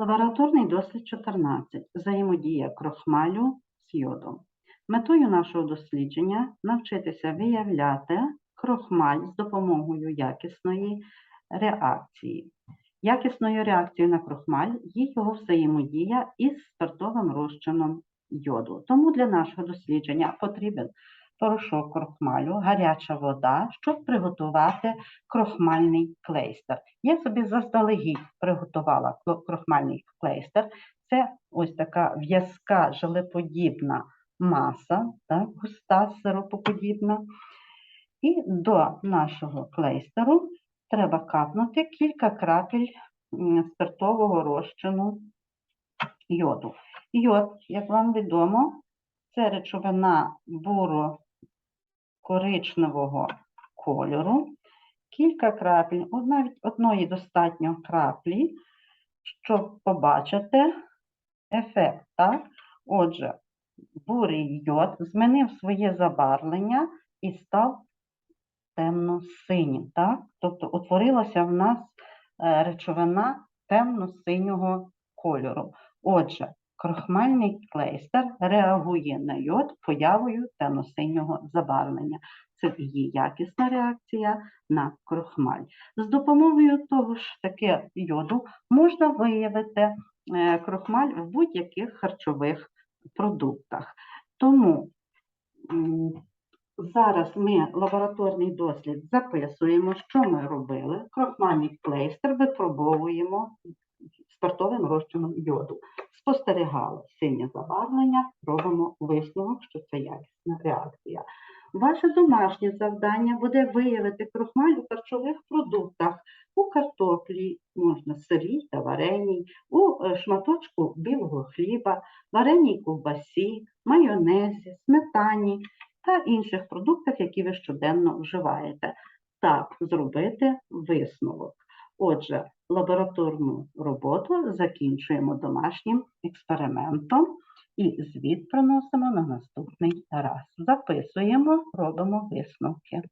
Лабораторний дослід 14. Взаємодія крохмалю з йодом. Метою нашого дослідження навчитися виявляти крохмаль з допомогою якісної реакції. Якісною реакцією на крохмаль є його взаємодія із спиртовим розчином йоду. Тому для нашого дослідження потрібен порошок крохмалю, гаряча вода, щоб приготувати крохмальний клейстер. Я собі заздалегідь приготувала крохмальний клейстер. Це ось така в'язка желеподібна маса, так, густа сиропоподібна. І до нашого клейстеру треба капнути кілька крапель спиртового розчину йоду. Йод, як вам відомо, це речовина буро-коричневого кольору. Кілька крапель, навіть одної достатньо краплі, щоб побачити ефект. Так? Отже, бурий йод змінив своє забарвлення і став темно-синім. Тобто утворилася в нас е, речовина темно-синього кольору. Отже, крохмальний клейстер реагує на йод появою темно-синього забарвлення. Це є якісна реакція на крохмаль. З допомогою того ж таки йоду можна виявити е, крохмаль в будь-яких харчових продуктах. Тому зараз ми лабораторний дослід записуємо, що ми робили. Крохмальний клейстер випробовуємо спиртовим розчином йоду. Спостерігали синє забарвлення, робимо висновок, що це якісна реакція. Ваше домашнє завдання буде виявити крохмаль у харчових продуктах, у картоплі, можна сирій та вареній, у е, шматочку білого хліба, вареній ковбасі, майонезі, сметані та інших продуктах, які ви щоденно вживаєте. Так, зробити висновок. Отже, лабораторну роботу закінчуємо домашнім експериментом і звіт приносимо на наступний раз. Записуємо, робимо висновки.